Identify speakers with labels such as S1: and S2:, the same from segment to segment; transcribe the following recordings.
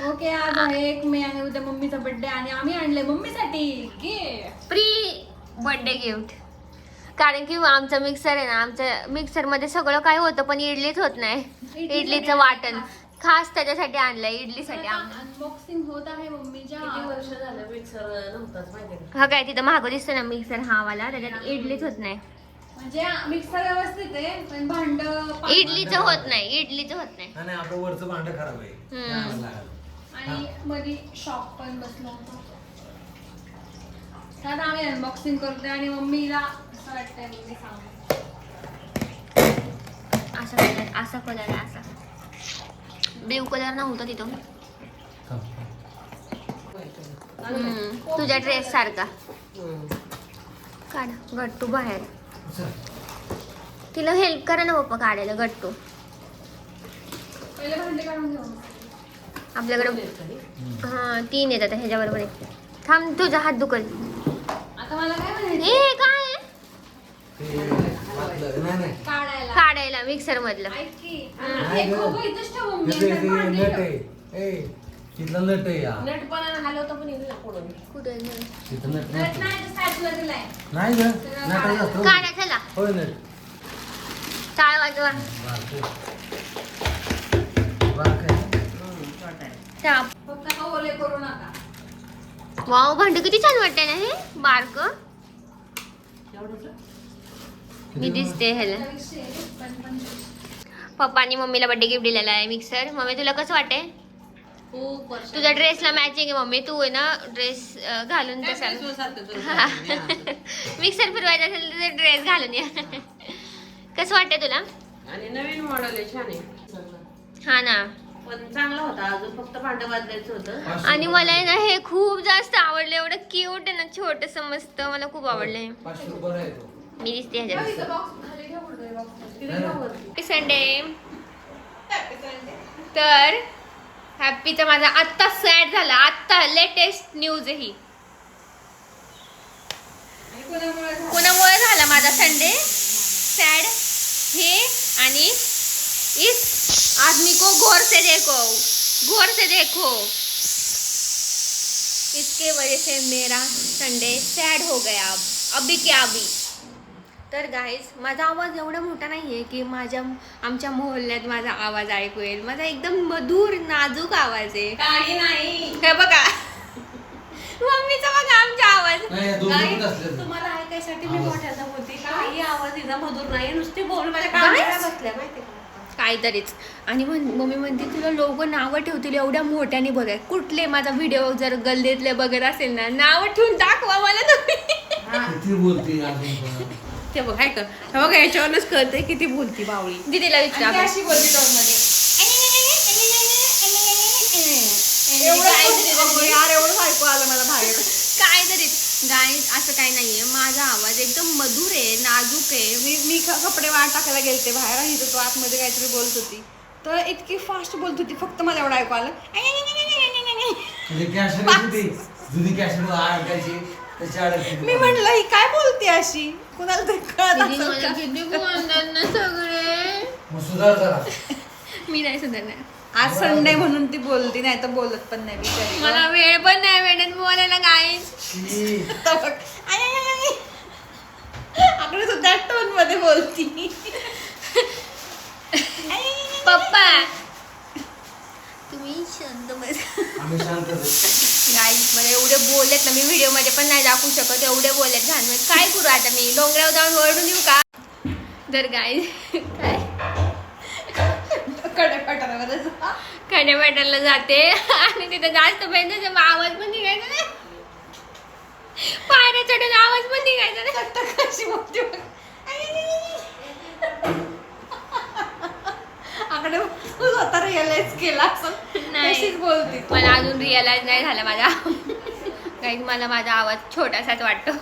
S1: Okay आज आहे एक मे आहे उद्या मम्मीचा बर्थडे आणि आम्ही आणले मम्मीसाठी गिफ्ट
S2: प्री बर्थडे गिफ्ट कारण की आमचा मिक्सर आहे ना आमच्या मिक्सरमध्ये सगळं काय होतं पण इडलीच होत नाही.
S1: इडलीसाठी
S2: इडलीचं वाटण. खास त्याच्यासाठी आणलंय इडलीसाठी आणलं
S1: अनबॉक्सिंग होत आहे मम्मीच्या.
S3: किती वर्ष झालं मिक्सर नव्हताच माहिती का?
S2: हा काय तिथं महाग दिसतो ना मिक्सर हा वाला त्याच्यात इडलीच होत नाही.
S1: म्हणजे मिक्सर व्यवस्थित आहे पण भांड
S2: इडलीचं होत नाही इडलीचं होत नाही.
S4: नाही नाही, आपलं वरचं भांड खराब आहे.
S2: हम्म.
S4: लागलं.
S1: आणि मध्ये शॉप पण बसलो होतो तर आता आम्ही अनबॉक्सिंग करतोय आणि मम्मीला असं वाटतंय मम्मी सांग
S2: असा कलर असा कलर आहे असा ब्ल्यू कलर नव्हता तिथं. हम्म, तुझ्या ड्रेस सारखा. काढ गट्टू बाहेर. तिला हेल्प करा ना पप्पा काढायला गट्टू
S1: पहिले भांडे काढून घेऊ
S2: आपल्याकडे. हा तीन येतात ह्याच्याबरोबर थांब तुझा हात दुखल.
S1: आता मला काय म्हणायचं?
S2: हे काय? आहे?
S4: ते वाटलं. नाही नाही.
S1: काढायला.
S2: काढायला मिक्सर मधलं
S4: तिथलं नट आहे या
S3: नटपणानं हलवता पण येईल ना पुढं.
S2: कुठे
S4: तिथं नट
S1: नट
S4: नाही
S1: नाही तर साईडला दिलाय.
S4: नाही ग नट असतो
S2: काढा चला.
S4: होय नट.
S2: टाळ वाजवा. वाव भांड किती छान वाटतंय ना हे? बारक. मी दिसते ह्याला.
S1: पंचवीस.
S2: पप्पानी मम्मीला बर्थडे गिफ्ट दिलेला आहे मिक्सर मम्मी तुला कसं वाटतंय?
S3: खूप वर्ष
S2: तुझ्या ड्रेसला मॅचिंग आहे मम्मी. तू आहे ना ड्रेस घालून तसा मिक्सर फिरवायचा असेल तर ड्रेस घालून या. कसं वाटतंय तुला?
S3: आणि नवीन मॉडेल आहे छान आहे.
S2: हा ना.
S3: पण चांगला होता. अजून फक्त भांड बदलायचं होतं.
S4: पाचशे
S2: आणि. मला आहे ना हे खूप जास्त आवडलं. एवढं क्यूट आहे ना छोटस मस्त. मला खूप आवडलं हे.
S4: पाचशे रुपये आहे तो.
S2: मी दिसते? संडे तर हॅपीचा माझा आत्ता सॅड झाला. आत्ता लेटेस्ट न्यूज ही.
S1: आणि कोणामुळे झालं?
S2: कोणामुळे झाला माझा संडे सैड हे आणि इस आदमी को गौर से देखो गौर से देखो। इसके वजह से मेरा संडे सैड हो गया अब। अभी क्या अभी? तर गाईज माझा आवाज एवढा मोठा नाही आहे की माझ्या आमच्या मोहल्ल्यात माझा आवाज ऐकू येईल. माझा एकदम मधुर नाजूक आवाज आहे.
S1: काही नाही.
S2: हे बघा. मम्मीचा बघा आमचा आवाज.
S3: तुम्हाला ऐकायसाठी मी
S4: आवाज.
S3: मोठ्याचा होती काही आवाज तिचा मधुर नाही नुसती बोल. माझ्या. कानाला बसल्या माहिती
S2: काहीतरीच आणि म्हण मम्मी म्हणते तुला लोक नावं ठेवतील एवढ्या मोठ्याने बघाय कुठले माझा व्हिडिओ जर गल्लीतले बघत असेल ना नावं ठेवून दाखवा मला तुम्ही.
S3: ते बघ ऐक. हे बघा याच्यावरच कळतंय किती बोलती बावळी.
S2: दीदीला विचारा.
S1: अशी बोलते tone मध्ये.
S3: अगं यार एवढं ऐकू आलं मला बाहेर.
S2: काय तरीच गाय असं काही नाहीये. माझा आवाज एकदम मधुर आहे नाजूक आहे.
S3: मी मी कपडे वाट टाकायला गेलते बाहेर आणि तो आतमध्ये काहीतरी बोलत होती. तर इतकी फास्ट बोलत होती फक्त मला एवढं ऐकू आलं. मी म्हणलं ही काय बोलते अशी? कुणाला तरी कळत
S2: सगळे. मी नाही सुधारणार.
S3: आज संडे म्हणून ती बोलती नाही तर बोलत पण नाही बिचारी.
S2: मला वेळ पण नाही भेटत बोलायला काय
S4: शी.
S3: तर बघ, आय, आय, आय, आय. आकडे सुद्धा टोनमध्ये बोलती.
S2: पप्पा. तुम्ही शांत गाईज मला एवढे बोललेत ना मी व्हिडिओमध्ये पण नाही दाखवू शकत एवढे बोललेत घाण म्हणजे काय करू आता मी? डोंगरावर जाऊन ओरडून येऊ का? तर गाईज काय?
S3: कडे पटारामध्ये जा.
S2: खड्यापाट्याला जाते आणि तिथे जास्त पाहिजे तर आवाज पण निघायचा नाही पायऱ्या चढून आवाज पण निघायचा नाही
S3: कशी आय. आकडे तू स्वतः रिअलाइज केला असं
S2: नाही.
S3: बोलती.
S2: मला अजून रिअलाइज नाही झाला माझा गाईज मला माझा आवाज छोटासाच वाटतो.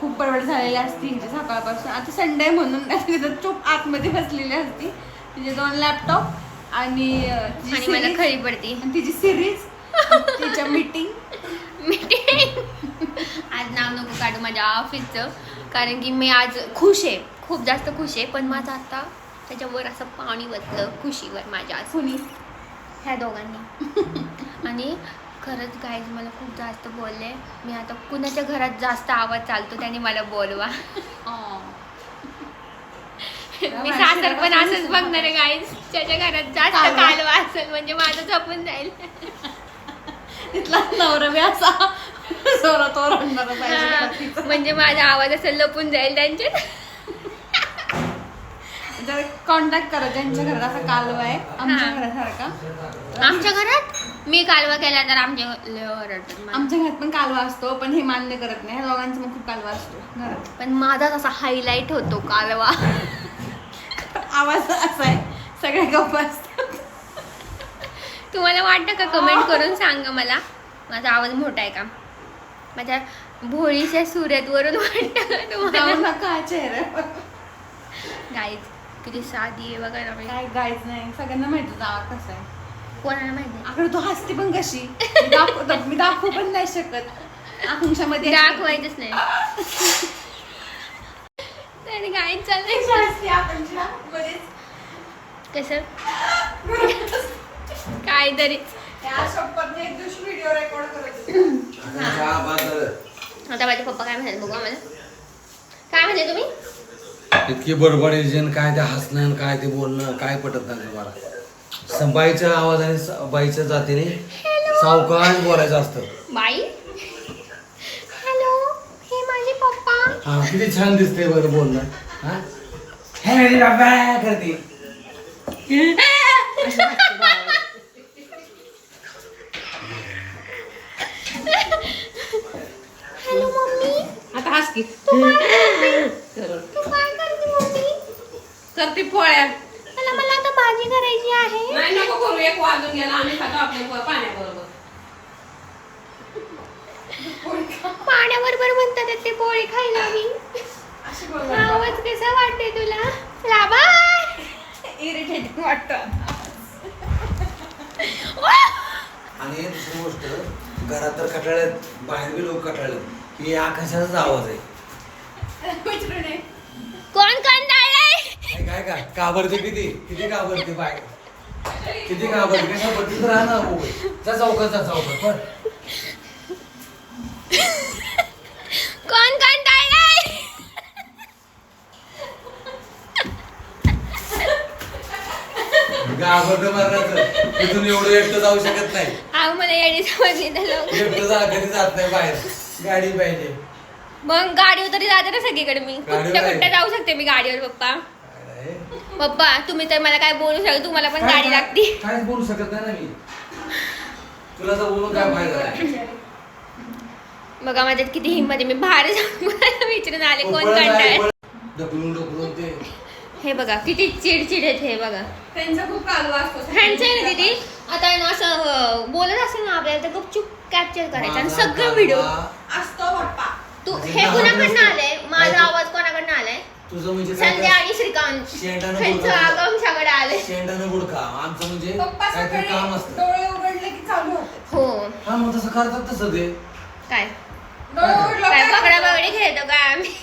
S3: खूप बडबड झालेली असती हिची सकाळपासून आता संडे म्हणून चूप आतमध्ये बसलेली असती तिचे दोन लॅपटॉप आणि तिची
S2: आणि मला
S3: series,
S2: खरी पडती.
S3: आणि तिची सिरीज तिच्या मीटिंग
S2: मीटिंग आज नाव नको काढू माझ्या ऑफिसचं कारण की मी आज खुश आहे. खूप जास्त खुश आहे. पण माझं आता त्याच्यावर असं पाणी वतलं खुशीवर माझ्या आज.
S3: कुणी?
S2: ह्या दोघांनी. आणि खरंच गाईज मला खूप जास्त बोलले. मी आता कुणाच्या घरात जास्त आवाज चालतो त्याने मला बोलवा. मी सासर पण असंच बघणार आहे गाईज त्याच्या घरात जास्त
S3: कालवा.
S2: असेल म्हणजे माझं झपून जाईल.
S3: तिथला नवरा बी असा. जोरात ओरडणारा पाहिजे तिचा.
S2: म्हणजे माझा आवाज असं लपून जाईल त्यांच्यात
S3: जर कॉन्टॅक्ट करा ज्यांच्या घरात असा कालवा आहे आमच्या. घरासारखा.
S2: आमच्या घरात? मी कालवा केला तर आमच्या.
S3: आमच्या घरात पण कालवा असतो पण हे मान्य करत नाही. दोघांचा मग खूप कालवा असतो घरात.
S2: पण माझाच असा हायलाईट होतो कालवा.
S3: आवाज असा आहे. सगळे गप्प असतात.
S2: तुम्हाला वाटतं का कमेंट करून सांगा मला? माझा आवाज मोठा आहे का? माझ्या भोळीच्या सुरतवरून वाटतं का तुम्हाला?
S3: नका चेहऱ्यावर.
S2: गाईज किती साधी आहे बघा ना.
S3: काय गायच नाही सगळ्यांना माहिती तुझा आवाज कसा आहे.
S2: कोणाला माहिती
S3: अगं तू हसते पण कशी? दाखव मी दाखवू पण नाही शकत. आकुंशामध्ये
S2: दाखवायचंच नाही.
S3: रेकॉर्ड करत होते.
S4: चहा बाजार.
S2: आता माझे पप्पा काय म्हणतात बघू आम्हाला. काय म्हणते तुम्ही?
S4: इतकी बडबड काय ते हसणं आणि काय ते बोलणं काय पटत नाही तुम्हाला. बाईच्या आवाजाने स- बाईच्या जातीने सावकाश बोलायचं असतं.
S2: बाई हॅलो हे माझे पप्पा
S4: हा किती छान दिसते बरं बोलणं. हा? हे बाबा करते?
S2: Hello mummy.
S3: आता हस की.
S2: तू काय करते? मम्मी?
S3: करते पोळ्या.
S2: मला मला आता भाजी करायची आहे.
S5: नाही नको करू. एक वाजून गेला. आम्ही खातो आपल्या पाण्याबरोबर.
S2: पाण्याबरोबर म्हणतात ते पोळी खायला मी. आवाज कसा वाटते तुला? लाभाय
S3: इरिटेटिंग वाटतं
S4: आणि दुसरी गोष्ट घरात तर कटाळ्यात बाहेर बी लोक कटाळ्यात की आकाशाचाच आवाज आहे.
S2: कोण कंटाळलंय?
S4: काय काय का? काबरते किती? किती काबरते बाय किती काबरते? कशा पडते तर राहणार जा चौकात जा चौकात. पण
S2: कोण कंटाळलंय
S4: तिथून एवढं एकटं जाऊ शकत नाही.
S2: मला येडी समजली तर लोक
S4: एकटं जा कधी जात नाही बाहेर. गाडी पाहिजे.
S2: मग गाडीवर तरी जाते ना सगळीकडे मी. कुठे. कुठे जाऊ शकते मी गाडीवर पप्पा? पप्पा तुम्ही तर मला काय बोलू शकता तुम्हाला पण
S4: काय-
S2: गाडी
S4: काय-
S2: लागती.
S4: काहीच बोलू शकत नाही ना मी. तुला तर बोलून काय फायदा? आहे?
S2: बघा माझ्यात किती हिंमत आहे. मी बाहेर विचारून आले कोण कंटाळ हे बघा किती चिडचिड आहेत हे बघा.
S3: त्यांचा खूप कालवा असतो.
S2: ह्यांचं आहे ना दीदी आता ना असं बोलत असेल ना आपल्याला तर गपचूप कॅप्चर करायचं. आणि सगळं व्हिडिओ
S3: असतो बाप्पा
S2: तू हे कुणाकडनं आलंय? माझा आवाज कोणाकडनं आलाय?
S4: तुझं म्हणजे
S2: संध्या? आणि श्रीकांत. त्यांचं आलंय.
S4: शेंडानं आमचं म्हणजे काहीतरी काम असतं.
S3: डोळे उघडले की चालू होते.
S2: हो.
S4: हा मग तसं करतात तसं ते
S2: काय? काय
S3: का?
S2: पकडा पकडी खेळतो काय आम्ही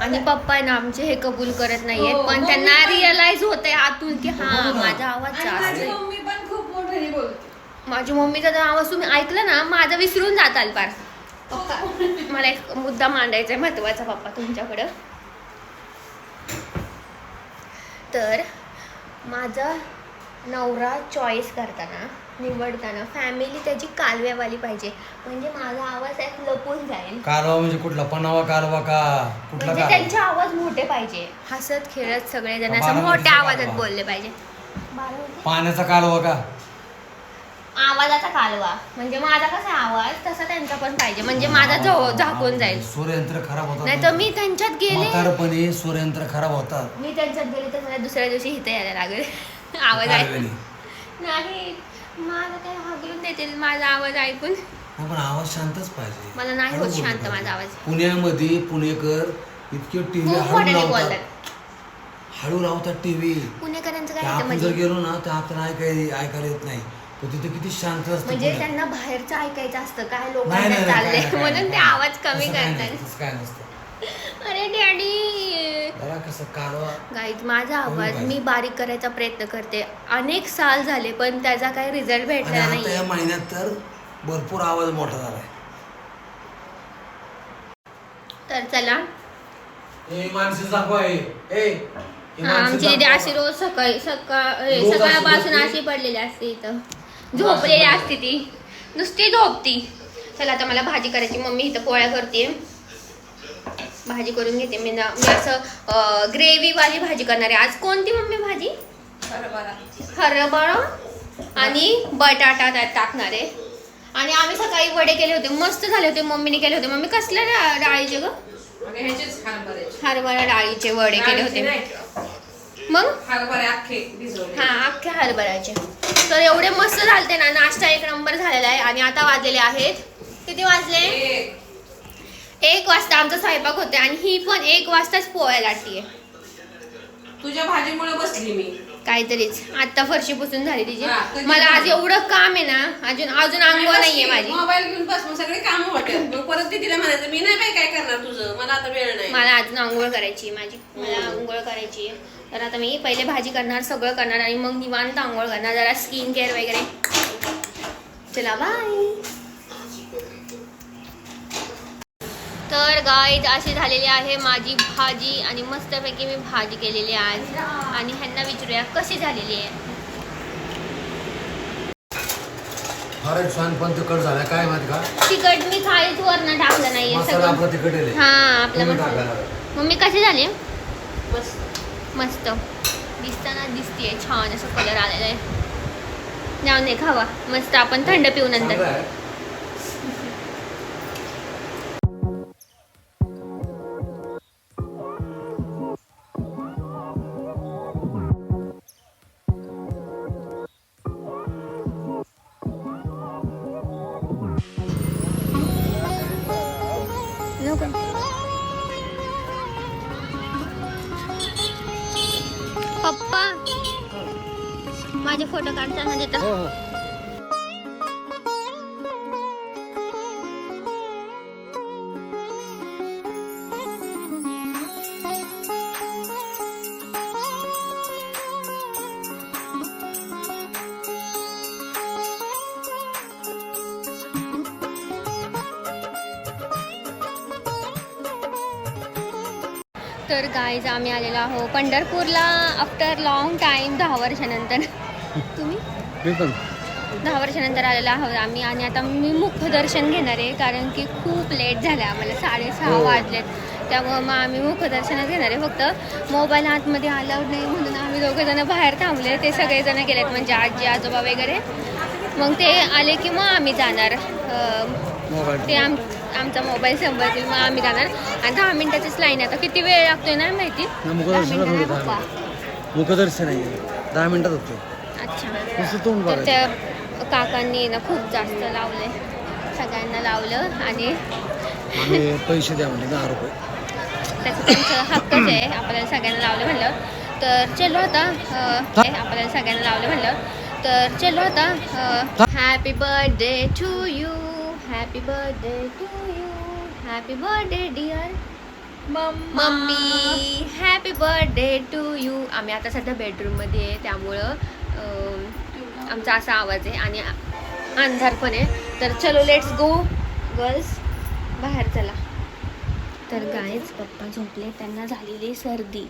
S2: आणि पप्पा आहे ना आमचे हे कबूल करत नाहीयेत
S3: हो,
S2: पण
S3: मम्मी
S2: त्यांना
S3: पण-
S2: रिअलाइज होतंय आतून की हा. माझा आवाज
S3: आणि
S2: जास्त
S3: माझी
S2: आहे.
S3: मम्मी पण खूप मोठ्याने बोलते
S2: माझी मम्मीचा जर आवाज तुम्ही ऐकलं ना माझा विसरून जाताल पार पप्पा मला एक मुद्दा मांडायचा आहे महत्त्वाचा पप्पा तुमच्याकडं तर माझा नवरा चॉईस करताना निवडताना फॅमिली त्याची कालव्यावाली पाहिजे. म्हणजे माझा आवाज त्यात लपून जाईल.
S4: कालवा म्हणजे कुठला? पनावा कालवा का? कुठला
S2: म्हणजे त्यांचे आवाज मोठे पाहिजे. हसत खेळत सगळे जण असं
S4: बारामतीचा
S2: मोठ्या आवाजात
S4: कालवा.
S2: बोलले पाहिजे. बारामती?
S4: पाण्याचा कालवा का?
S2: आवाजाचा कालवा. म्हणजे माझा कसा आवाज तसा त्यांचा पण पाहिजे. म्हणजे माझा जो झाकून जाईल.
S4: सूर्ययंत्र खराब होतात
S2: नाही तर मी त्यांच्यात गेले.
S4: म्हातारपणी सूर्ययंत्र खराब होतात.
S2: मी त्यांच्यात गेले तर मला दुसऱ्या दिवशी इथं यायला लागेल. आवाज
S4: कालव्याने.
S2: नाही. माझं काय हागलून देतील माझा आवाज ऐकून.
S4: पण आवाज शांतच पाहिजे.
S2: मला नाही
S4: हळू
S2: होत
S4: बोललं
S2: शांत
S4: पाहिजे.
S2: माझा आवाज.
S4: पुण्यामध्ये पुणेकर इतके टीव्ही
S2: खूप
S4: हळू
S2: मोठ्याने
S4: लावतात.
S2: बोलतात.
S4: हळू लावतात टीव्ही
S2: पुणेकरांचं काय म्हणजे?
S4: गेलो ना तर आपण ऐकायला ऐकायला येत नाही. तिथे किती शांत असतं
S2: म्हणजे. त्यांना बाहेरचं ऐकायचं असतं. काय
S4: नाही,
S2: लोकांना
S4: नाही, नाही,
S2: चाललंय
S4: काय- काय-
S2: म्हणून ते
S4: काय-
S2: आवाज कमी
S4: तसं काय नाही,
S2: करतात.
S4: तसं काय नसतं.
S2: अरे डॅडी.
S4: कसं
S2: गाईज माझा आवाज मी बारीक करायचा प्रयत्न करते. अनेक साल झाले पण त्याचा काही रिझल्ट
S4: आणि
S2: भेटला
S4: आता या
S2: नाही
S4: महिन्यात तर भरपूर आवाज मोठा झालाय.
S2: तर चला.
S4: ए माणसं दाखवा हे. ए हे
S2: हा,
S4: माणसं
S2: आमची दिदी
S4: दाखवा.
S2: अशी रोज सकाळी सकाळ ए,
S4: रोज अशी
S2: सकाळपासून
S4: झोपते?
S2: अशी पडलेली असते इथं. झोपलेली असते ती. नुसती झोपती. चला आता मला भाजी करायची. मम्मी इथं पोळ्या करते भाजी करून घेते. मी ना मी असं ग्रेव्ही वाली भाजी करणार. आहे आज कोणती मम्मी भाजी? हरभरा. आणि बटाटा त्यात टाकणार. आहे आणि आम्ही सकाळी वडे केले होते. मस्त झाले होते. मम्मीने केले होते. मम्मी कसल्या डाळीचे ग. हरभरा डाळीचे वडे केले होते. मग?
S5: अख्खे
S2: हा अख्ख्या हरभऱ्याचे. तर एवढे मस्त झालते ना. नाश्ता एक नंबर झालेला आहे. आणि आता वाजलेले आहेत. किती वाजले?
S5: एक.
S2: वाजता आमचा स्वयंपाक होते आणि ही पण एक वाजताच पोळ्या लाटतीये
S5: तुझ्या भाजीमुळे बसली मी.
S2: काहीतरीच. आता फरशी पुसून झाली तिची.
S5: कधी
S2: मला आज? एवढं काम आहे ना अजून अजून अंघोळ नाहीये माझी.
S5: मोबाईल घेऊन बस मग सगळे काम होते. मग परत ती तिला म्हणायचं मी नाही बाई काय करणार तुझं? मला आता वेळ नाही.
S2: मला अजून आंघोळ करायची आहे माझी. मला आंघोळ करायची आहे. तर आता मी पहिले भाजी करणार सगळं करणार आणि मग निवांत आंघोळ करणार. जरा स्किन केअर वगैरे. चला बाय. तर गाईज अशी झालेली आहे माझी भाजी आणि मस्तपैकी मी भाजी केलेली आहे आज. आणि ह्यांना विचारूया कशी झालेली आहे?
S4: फारच छान पण तिखट झालाय काय माहिती का?
S2: तिखट मी काहीच वरण टाकलं नाहीये
S4: मसाला
S2: सगळं.
S4: आपला तिखट आहे.
S2: हा आपला
S4: तुम्ही
S2: मसाला.
S4: टाकायला
S2: मम्मी कशी झाली?
S5: बस
S2: मस्त. दिसताना दिसतीये छान असं कलर आलेला आहे. जाऊन दे खावा. मस्त आपण थंड पिऊ
S4: चांगलं
S2: नंतर
S4: आहे.
S2: माझे फोटो काढताना देता
S4: हो हो.
S2: तर गाईज आम्ही आलेलो आहो पंढरपूरला आफ्टर लॉंग टाईम दहा वर्षानंतर. दहा वर्षानंतर आलेलो आहोत आम्ही आणि आता मी मुखदर्शन घेणार आहे कारण की खूप लेट झालं आम्हाला साडेसहा
S4: हो.
S2: वाजलेत. त्यामुळं मग आम्ही मुखदर्शनच घेणार आहे. फक्त मोबाईल आतमध्ये अलाउड नाही म्हणून आम्ही दोघं जण बाहेर थांबले ते सगळेजण गेलेत म्हणजे आजी आजोबा वगैरे. मग ते आले की मग आम्ही जाणार. ते आम आमचा मोबाईल संपतील मग आम्ही जाणार. आणि दहा मिनिटाचीच लाईन आहे. आता किती वेळ लागतोय ना माहिती? दहा
S4: मुखदर्शन आहे. दहा मिनिटात होतो तोंड
S2: तर त्या काकांनी ना खूप जास्त लावले सगळ्यांना लावलं आणि
S4: आम्ही पैसे द्या म्हणजे दहा रुपये
S2: त्याचं त्यांचं हक्कच आहे. आपल्याला सगळ्यांना लावलं म्हणलं. तर चलो आता अं, आपल्याला सगळ्यांना लावलं म्हणलं. तर चलो आता happy birthday to you happy birthday to you happy birthday dear mummy. Happy birthday to you आम्ही आता सध्या बेडरूममध्ये आहे त्यामुळं आमचा असा आवाज आहे आणि अंधार पण आहे. तर चलो लेट्स गो गर्ल्स बाहेर चला. तर गायच पप्पा झोपले त्यांना झालेली सर्दी.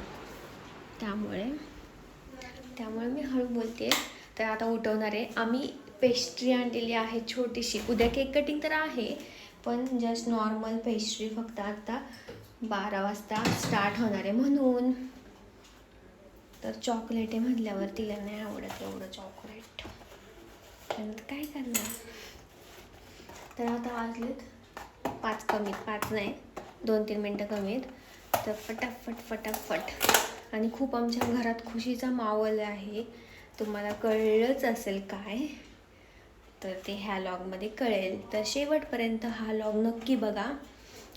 S2: त्यामुळे त्यामुळे मी हळू बोलते. तर आता उठवणार आहे. आम्ही पेस्ट्री आणलेली आहे छोटीशी. उद्या केक कटिंग तर आहे पण जस्ट नॉर्मल पेस्ट्री फक्त आता बारा वाजता स्टार्ट होणार आहे म्हणून. तर चॉकलेट आहे म्हटल्यावर तिला नाही आवडत एवढं चॉकलेट त्यानंतर काय करणार? तर आता वाजलेत पाच कमीत पाच नाही दोन तीन मिनटं कमीत. तर फटाफट फटाफट आणि खूप आमच्या घरात खुशीचा मावल आहे. तुम्हाला कळलंच असेल काय? तर ते ह्या लॉगमध्ये कळेल. तर शेवटपर्यंत हा लॉग नक्की बघा.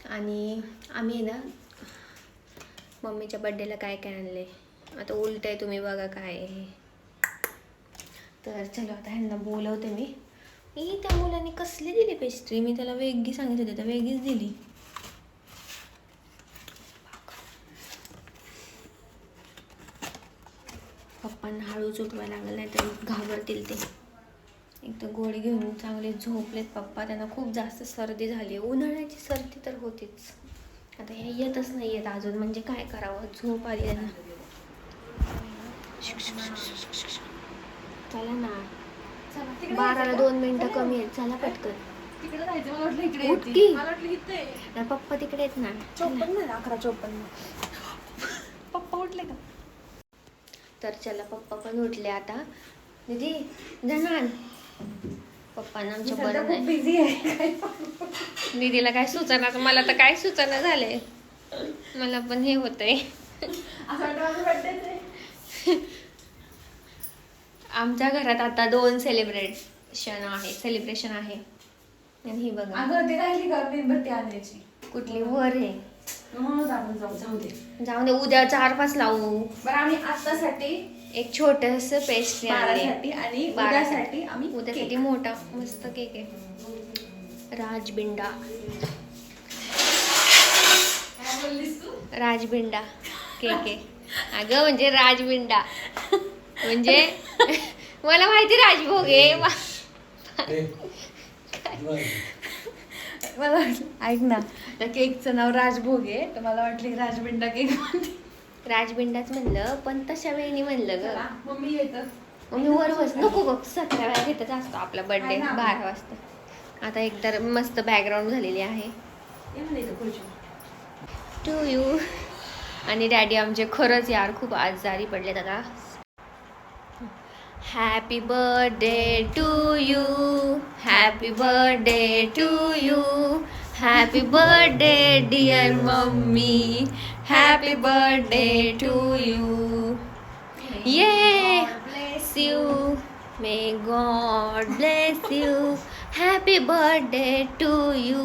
S2: आणि आम्ही ना मम्मीच्या बड्डेला काय काय आणले? आता उलट आहे तुम्ही बघा काय आहे. तर चलो आता ह्यांना बोलवते मी. मी त्या मुलाने कसली दिली पेस्ट्री मी त्याला वेगळी सांगितली होती तर वेगळीच दिली. पप्पांना हळू चुटवायला लागलं नाही तर घाबरतील ते. एक तर गोळी घेऊन चांगले झोपलेत पप्पा त्यांना खूप जास्त सर्दी झाली उन्हाळ्याची सर्दी तर होतीच. आता हे येतच नाही आहेत अजून म्हणजे काय करावं? झोप आली त्यांना. चला ना बाराला दोन मिनिटं कमी आहेत. चला पटकन.
S3: तिकडे जायचं. मला वाटलं इकडे
S2: उठ
S3: येते.
S2: की.
S3: मला वाटलं इथे
S2: नाही, पप्पा तिकडे आहेत ना.
S3: चोपन्न अकरा चोपन्न. पप्पा उठले का?
S2: तर चला पप्पा पण उठले आता. दीदी जाणार पप्पांना आमच्या बरं नाही
S3: बिझी आहे.
S2: दीदीला काय सुचना मला तर काय सुचना झाले मला पण हे होतंय.
S3: असं वाटतं माझं birthday आहे.
S2: आमच्या घरात आता दोन सेलिब्रेशन आहे सेलिब्रेशन आहे. आणि ही बघा.
S3: अगं ते राहिली का? मेणबत्ती आणायची.
S2: कुठली? वर आहे.
S3: आपण जाऊ जाऊ दे.
S2: जाऊन दे उद्या चार पाच लावू.
S3: बरं आम्ही आत्तासाठी
S2: एक छोटस पेस्ट्री
S3: बारासाठी आणि उद्यासाठी आम्ही
S2: उद्यासाठी मोठा मस्त केक आहे. राजबिंडा.
S3: काय बोललीस तू?
S2: राजबिंडा केक आहे. अगं म्हणजे राजबिंडा म्हणजे मला माहिती राजभोग
S3: मला ऐक ना त्या केकचं नाव राजभोग आहे तर मला वाटलं की राजबिंडा केक
S2: राजबिंडाच म्हणलं पण तशा वेळी म्हणलं ग.
S3: मम्मी येतं
S2: मग मी वर बस. नको बघ सतरा वेळा घेतच असतो आपला बर्थडे. बारा वाजता. आता एकतर मस्त बॅकग्राऊंड झालेली आहे. टू यू आणि डॅडी आमचे खरंच यार खूप आजारी पडले दादा happy birthday to you happy birthday to you happy birthday dear mummy happy birthday to you ये bless you may God bless you happy birthday to you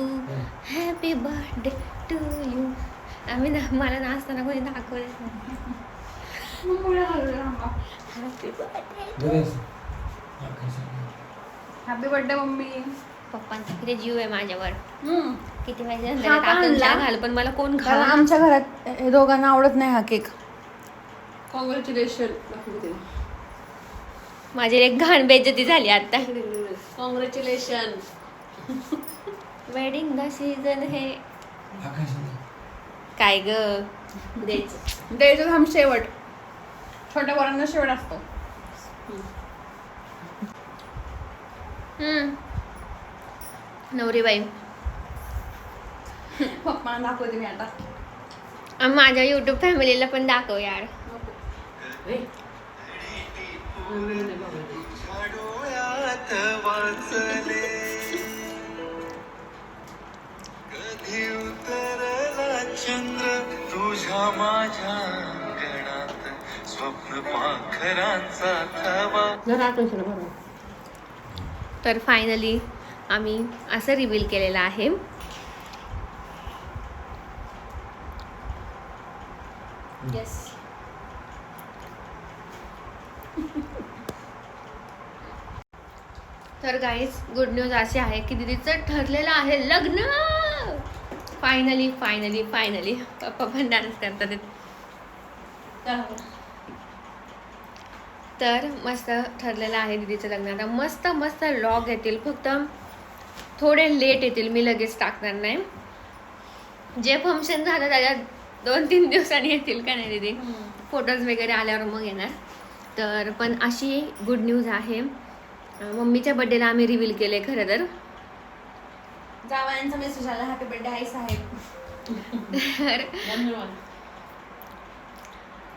S2: happy birthday to you आम्ही ना मला नाचताना कोणी दाखवत happy birthday
S4: Ganesh.
S3: Happy birthday mummy.
S2: पप्पांचा किती जीव आहे माझ्यावर. किती पाहिजे? घाल पण मला कोण खा
S3: आमच्या घरात हे दोघांना आवडत नाही हा केक. कॉंग्रॅच्युलेशन
S2: माझी एक घाण बेजती झाली आता.
S5: कॉंग्रॅच्युलेशन
S2: वेडिंग द सीझन हे. काय ग? द्यायचं.
S3: द्यायचं थांब शेवट. छोट्या पोरांना शेवट असतो.
S2: हम्म. नवरीबाई
S3: पप्पांना दाखवते मी आता.
S2: माझ्या युट्यूब फॅमिलीला पण दाखव यार.
S6: वाचले कधी उतरला? चंद्र तुझ्या माझ्या गणात स्वप्न पाखरांचा थवा
S2: तर फायनली आम्ही असं रिव्हील केलेलं आहे.
S3: येस
S2: तर गाईज गुड न्यूज अशी आहे की दिदीचं ठरलेलं आहे लग्न! फायनली फायनली फायनली पप्पा पण डान्स करतात. तर मस्त ठरलेलं आहे दिदीचं लग्न. आता मस्त मस्त लॉग येतील. फक्त थोडे लेट येतील. मी लगेच टाकणार नाही. जे फंक्शन झालं त्याच्यात दोन तीन दिवसांनी येतील का नाही दिदी? फोटोज वगैरे आल्यावर मग येणार. तर पण अशी गुड न्यूज आहे. मम्मीच्या बड्डेला आम्ही रिव्हील केले खरं तर.
S3: जावयांचा मेसेज आला हॅपी बर्थडे आई साहेब.
S2: तर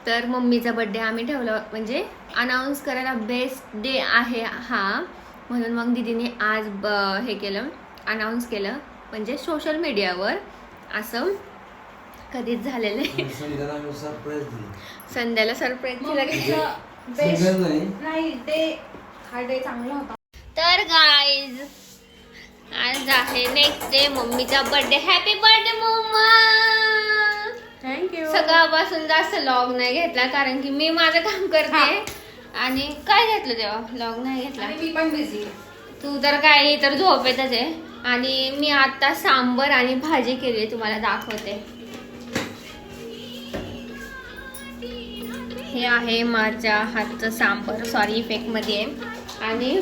S2: तर मम्मीचा बड्डे आम्ही ठेवलं म्हणजे अनाऊन्स करायला बेस्ट डे आहे हा. म्हणून मग दिदीने आज ब हे केलं अनाऊन्स केलं म्हणजे सोशल मीडियावर असं कधीच झालेलं आहे
S4: संध्याला सरप्राईज दिलं. नाही.
S3: नाही डे हा डे चांगला होता.
S2: तर गाईज आज आहे नेक्स्ट डे मम्मीचा birthday happy birthday mamma
S3: thank you
S2: सकाळपासून जास्त लॉग नाही घेतला कारण की मी माझं काम करते. आणि काय घेतलं तेव्हा? लॉग नाही घेतला.
S3: मी पण बिझी
S2: तू तर काय तर झोपेतच आहे. आणि मी आता सांबर आणि भाजी केली तुम्हाला दाखवते. हे आहे माझ्या हातचं सांबर. सॉरी इफेक्टमध्ये आहे. आणि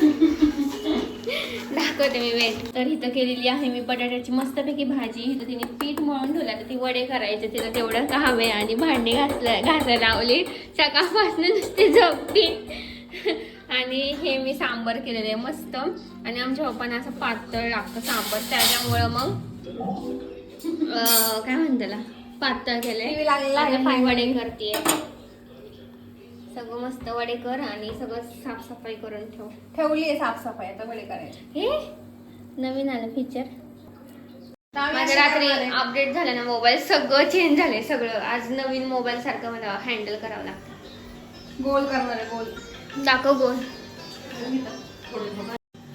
S2: दाखवते मी वेट तर इथं केलेली आहे मी बटाट्याची मस्तपैकी भाजी. इथं तिने पीठ मळून ठेवलं तर ती वडे करायचे. तिला तेवढं आहे आणि भांडी घासलं घासायला लावली. सकाळपासून नुसती झोपती आणि हे मी सांबर केलेलं आहे मस्त. आणि आमच्या पप्पांना असं पातळ लागतं सांबर. त्याच्यामुळं मग काय म्हणते त्याला पातळ केलंय. मी वडे करते सगळं मस्त वडे कर आणि सगळं साफसफाई करून ठेव.
S3: ठेवली आहे साफसफाई आता बडे करायचे.
S2: हे? नवीन आलं फीचर माझ्या रात्री अपडेट झालं ना मोबाईल सगळं चेंज झालंय सगळं. आज नवीन मोबाईल सारखं मला हँडल करावं लागतं.
S3: गोल करणार आहे गोल.
S2: दाखव गोल.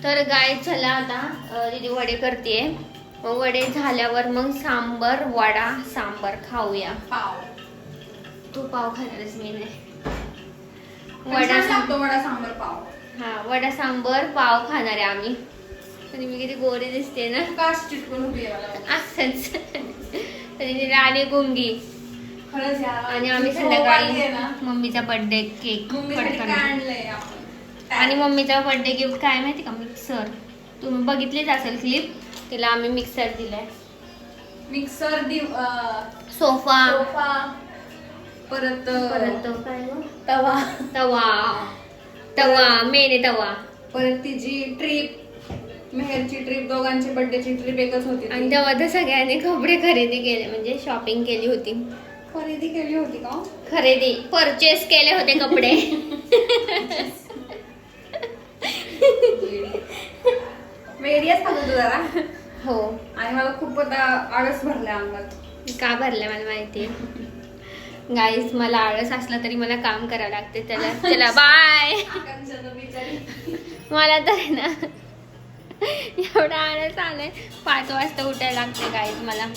S2: तर गाय झाला आता दीदी वडे करते वडे झाल्यावर मग सांबर वडा सांबर खाऊया.
S3: पाव.
S2: तू पाव खाणारच मी नाही.
S3: वडा
S2: वडा सांबर
S3: सांगतो वडा सांबर पाव.
S2: हा वडा सांबर पाव खाणार आहे आम्ही. आणि मी किती गोरी दिसते ना.
S3: काश चिटकून उभी
S2: असंच. तरी ती राणी गुंगी.
S3: खरंच यार
S2: आणि आम्ही
S3: आली आहे ना.
S2: संध्याकाळी मम्मीचा बर्थडे केक
S3: मम्मीसाठी
S2: कट
S3: काय
S2: करणार
S3: आणलंय आपण?
S2: आणि मम्मीचा बर्थडे गिफ्ट काय माहिती का? मिक्सर तुम्ही बघितलीच असेल क्लिप तिला आम्ही मिक्सर दिलाय.
S3: मिक्सर अं,
S2: सोफा.
S3: सोफा. परत
S2: परत?
S3: तवा.
S2: तवा. तवा मेने तवा.
S3: परत तिची ट्रिप मेहरची ट्रिप दोघांची बर्थडेची ट्रिप एकच होती
S2: आणि. तेव्हा तर सगळ्यांनी कपडे खरेदी केले म्हणजे शॉपिंग केली होती.
S3: खरेदी केली होती का?
S2: खरेदी परचेस केले होते कपडे.
S3: वेरियस होतो जरा?
S2: हो.
S3: आणि मला खूप आता आळस भरलाय अंगात.
S2: का भरलं मला माहिती गाईस मला आळस असला तरी मला काम करावं लागते. त्याला चला बाय मला तर आहे ना एवढा आळस आलाय. पाच वाजता उठायला लागते गाईस मला.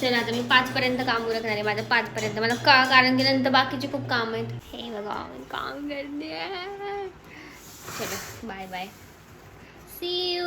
S2: चला आता मी पाच पर्यंत काम उरकणार आहे माझं पाच पर्यंत मला का कारण की नंतर बाकीचे खूप काम आहेत. हे बघा काम करते. चला बाय बाय सी यू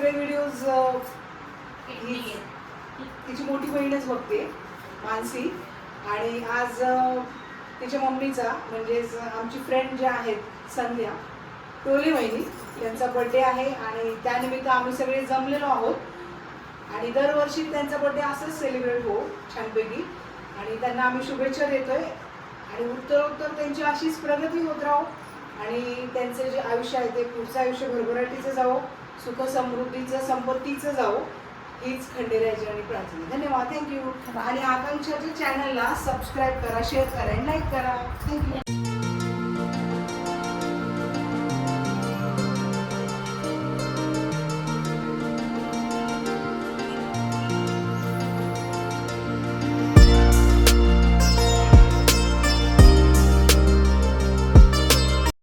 S7: सगळे व्हिडिओज तिची मोठी बहीणच बघते मानसी. आणि आज तिच्या मम्मीचा म्हणजेच आमची फ्रेंड ज्या आहेत संध्या टोले वहिनी त्यांचा बड्डे आहे. आणि त्यानिमित्त आम्ही सगळे जमलेलो आहोत. आणि दरवर्षी त्यांचा बड्डे असंच सेलिब्रेट हो छानपैकी. आणि त्यांना आम्ही शुभेच्छा देतोय. आणि उत्तरोत्तर त्यांची अशीच प्रगती होत राहो. आणि त्यांचं जे आयुष्य आहे ते पुढचं आयुष्य भरभराटीचं जावो. सुख समृद्धीचं संपत्तीचं जावो हीच खंडेरायाची आणि प्रार्थना धन्यवाद. थँक्यू आणि आकांक्षाच्या चॅनलला सबस्क्राईब करा शेअर करा लाईक करा. थँक्यू